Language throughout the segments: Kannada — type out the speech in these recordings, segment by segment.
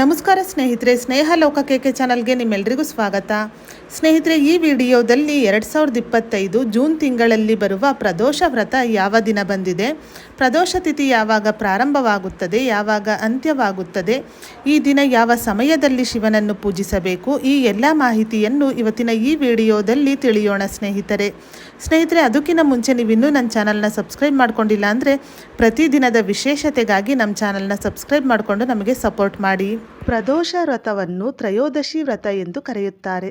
ನಮಸ್ಕಾರ ಸ್ನೇಹಿತರೆ, ಸ್ನೇಹ ಲೋಕ ಕೆ ಚಾನಲ್ಗೆ ನಿಮ್ಮೆಲ್ಲರಿಗೂ ಸ್ವಾಗತ. ಸ್ನೇಹಿತರೆ, ಈ ವಿಡಿಯೋದಲ್ಲಿ ಎರಡು ಸಾವಿರದ ಇಪ್ಪತ್ತೈದು ಜೂನ್ ತಿಂಗಳಲ್ಲಿ ಬರುವ ಪ್ರದೋಷ ವ್ರತ ಯಾವ ದಿನ ಬಂದಿದೆ, ಪ್ರದೋಷ ತಿಥಿ ಯಾವಾಗ ಪ್ರಾರಂಭವಾಗುತ್ತದೆ, ಯಾವಾಗ ಅಂತ್ಯವಾಗುತ್ತದೆ, ಈ ದಿನ ಯಾವ ಸಮಯದಲ್ಲಿ ಶಿವನನ್ನು ಪೂಜಿಸಬೇಕು, ಈ ಎಲ್ಲ ಮಾಹಿತಿಯನ್ನು ಇವತ್ತಿನ ಈ ವಿಡಿಯೋದಲ್ಲಿ ತಿಳಿಯೋಣ ಸ್ನೇಹಿತರೆ. ಸ್ನೇಹಿತರೆ, ಅದಕ್ಕಿಂತ ಮುಂಚೆ ನೀವು ಇನ್ನೂ ನನ್ನ ಚಾನಲ್ನ ಸಬ್ಸ್ಕ್ರೈಬ್ ಮಾಡ್ಕೊಂಡಿಲ್ಲ ಅಂದರೆ ಪ್ರತಿದಿನದ ವಿಶೇಷತೆಗಾಗಿ ನಮ್ಮ ಚಾನಲ್ನ ಸಬ್ಸ್ಕ್ರೈಬ್ ಮಾಡಿಕೊಂಡು ನಮಗೆ ಸಪೋರ್ಟ್ ಮಾಡಿ. ಪ್ರದೋಷ ವ್ರತವನ್ನು ತ್ರಯೋದಶಿ ವ್ರತ ಎಂದು ಕರೆಯುತ್ತಾರೆ.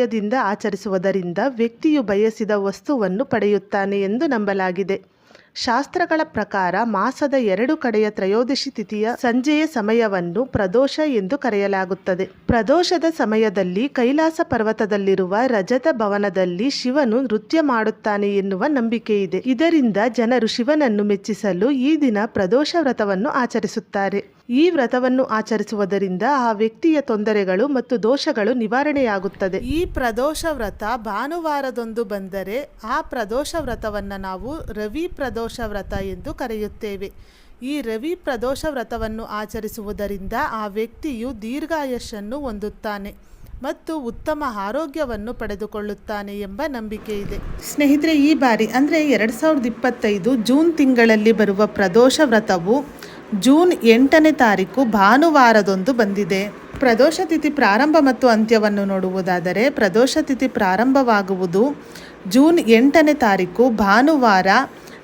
ಹೃದಯದಿಂದ ಆಚರಿಸುವುದರಿಂದ ವ್ಯಕ್ತಿಯು ಬಯಸಿದ ವಸ್ತುವನ್ನು ಪಡೆಯುತ್ತಾನೆ ಎಂದು ನಂಬಲಾಗಿದೆ. ಶಾಸ್ತ್ರಗಳ ಪ್ರಕಾರ ಮಾಸದ ಎರಡು ಕಡೆಯ ತ್ರಯೋದಶಿ ತಿಥಿಯ ಸಂಜೆಯ ಸಮಯವನ್ನು ಪ್ರದೋಷ ಎಂದು ಕರೆಯಲಾಗುತ್ತದೆ. ಪ್ರದೋಷದ ಸಮಯದಲ್ಲಿ ಕೈಲಾಸ ಪರ್ವತದಲ್ಲಿರುವ ರಜತ ಭವನದಲ್ಲಿ ಶಿವನು ನೃತ್ಯ ಮಾಡುತ್ತಾನೆ ಎನ್ನುವ ನಂಬಿಕೆ ಇದೆ ಇದರಿಂದ ಜನರು ಶಿವನನ್ನು ಮೆಚ್ಚಿಸಲು ಈ ದಿನ ಪ್ರದೋಷ ವ್ರತವನ್ನು ಆಚರಿಸುತ್ತಾರೆ. ಈ ವ್ರತವನ್ನು ಆಚರಿಸುವುದರಿಂದ ಆ ವ್ಯಕ್ತಿಯ ತೊಂದರೆಗಳು ಮತ್ತು ದೋಷಗಳು ನಿವಾರಣೆಯಾಗುತ್ತದೆ. ಈ ಪ್ರದೋಷ ವ್ರತ ಭಾನುವಾರದೊಂದು ಬಂದರೆ ಆ ಪ್ರದೋಷ ವ್ರತವನ್ನು ನಾವು ರವಿ ಪ್ರದೋಷ ವ್ರತ ಎಂದು ಕರೆಯುತ್ತೇವೆ. ಈ ರವಿ ಪ್ರದೋಷ ವ್ರತವನ್ನು ಆಚರಿಸುವುದರಿಂದ ಆ ವ್ಯಕ್ತಿಯು ದೀರ್ಘಾಯಸ್ಸನ್ನು ಹೊಂದುತ್ತಾನೆ ಮತ್ತು ಉತ್ತಮ ಆರೋಗ್ಯವನ್ನು ಪಡೆದುಕೊಳ್ಳುತ್ತಾನೆ ಎಂಬ ನಂಬಿಕೆ ಇದೆ. ಸ್ನೇಹಿತರೆ, ಈ ಬಾರಿ ಅಂದರೆ ಎರಡು ಸಾವಿರದ ಇಪ್ಪತ್ತೈದು ಜೂನ್ ತಿಂಗಳಲ್ಲಿ ಬರುವ ಪ್ರದೋಷ ವ್ರತವು ಜೂನ್ ಎಂಟನೇ ತಾರೀಕು ಭಾನುವಾರದೊಂದು ಬಂದಿದೆ. ಪ್ರದೋಷ ತಿಥಿ ಪ್ರಾರಂಭ ಮತ್ತು ಅಂತ್ಯವನ್ನು ನೋಡುವುದಾದರೆ ಪ್ರದೋಷ ತಿಥಿ ಪ್ರಾರಂಭವಾಗುವುದು ಜೂನ್ ಎಂಟನೇ ತಾರೀಕು ಭಾನುವಾರ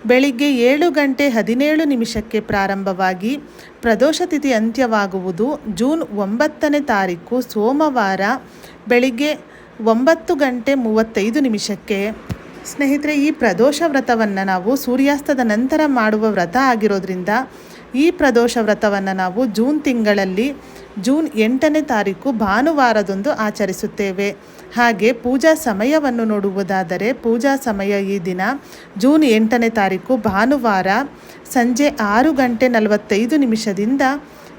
ಬೆಳಿಗ್ಗೆ ಏಳು ಗಂಟೆ ಹದಿನೇಳು ನಿಮಿಷಕ್ಕೆ ಪ್ರಾರಂಭವಾಗಿ ಪ್ರದೋಷ ತಿಥಿ ಅಂತ್ಯವಾಗುವುದು ಜೂನ್ ಒಂಬತ್ತನೇ ತಾರೀಕು ಸೋಮವಾರ ಬೆಳಿಗ್ಗೆ ಒಂಬತ್ತು ಗಂಟೆ ಮೂವತ್ತೈದು ನಿಮಿಷಕ್ಕೆ. ಸ್ನೇಹಿತರೆ, ಈ ಪ್ರದೋಷ ವ್ರತವನ್ನು ನಾವು ಸೂರ್ಯಾಸ್ತದ ನಂತರ ಮಾಡುವ ವ್ರತ ಆಗಿರೋದ್ರಿಂದ ಈ ಪ್ರದೋಷ ವ್ರತವನ್ನು ನಾವು ಜೂನ್ ತಿಂಗಳಲ್ಲಿ, ಜೂನ್ ಎಂಟನೇ ತಾರೀಕು ಭಾನುವಾರದಂದು ಆಚರಿಸುತ್ತೇವೆ. ಹಾಗೆ ಪೂಜಾ ಸಮಯವನ್ನು ನೋಡುವುದಾದರೆ, ಪೂಜಾ ಸಮಯ ಈ ದಿನ ಜೂನ್ ಎಂಟನೇ ತಾರೀಕು ಭಾನುವಾರ ಸಂಜೆ ಆರು ಗಂಟೆ ನಲವತ್ತೈದು ನಿಮಿಷದಿಂದ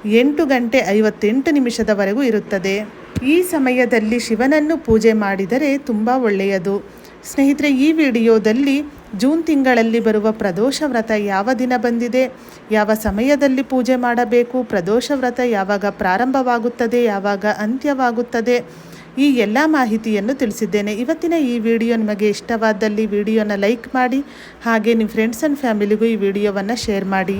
ಎಂಟು ಗಂಟೆ ಐವತ್ತೆಂಟು ನಿಮಿಷದವರೆಗೂ ಇರುತ್ತದೆ. ಈ ಸಮಯದಲ್ಲಿ ಶಿವನನ್ನು ಪೂಜೆ ಮಾಡಿದರೆ ತುಂಬ ಒಳ್ಳೆಯದು. ಸ್ನೇಹಿತರೆ, ಈ ವಿಡಿಯೋದಲ್ಲಿ ಜೂನ್ ತಿಂಗಳಲ್ಲಿ ಬರುವ ಪ್ರದೋಷ ವ್ರತ ಯಾವ ದಿನ ಬಂದಿದೆ, ಯಾವ ಸಮಯದಲ್ಲಿ ಪೂಜೆ ಮಾಡಬೇಕು, ಪ್ರದೋಷ ವ್ರತ ಯಾವಾಗ ಪ್ರಾರಂಭವಾಗುತ್ತದೆ, ಯಾವಾಗ ಅಂತ್ಯವಾಗುತ್ತದೆ, ಈ ಎಲ್ಲ ಮಾಹಿತಿಯನ್ನು ತಿಳಿಸಿದ್ದೇನೆ. ಇವತ್ತಿನ ಈ ವಿಡಿಯೋ ನಿಮಗೆ ಇಷ್ಟವಾದಲ್ಲಿ ವಿಡಿಯೋನ ಲೈಕ್ ಮಾಡಿ, ಹಾಗೆ ನಿಮ್ಮ ಫ್ರೆಂಡ್ಸ್ ಆ್ಯಂಡ್ ಫ್ಯಾಮಿಲಿಗೂ ಈ ವಿಡಿಯೋವನ್ನು ಶೇರ್ ಮಾಡಿ.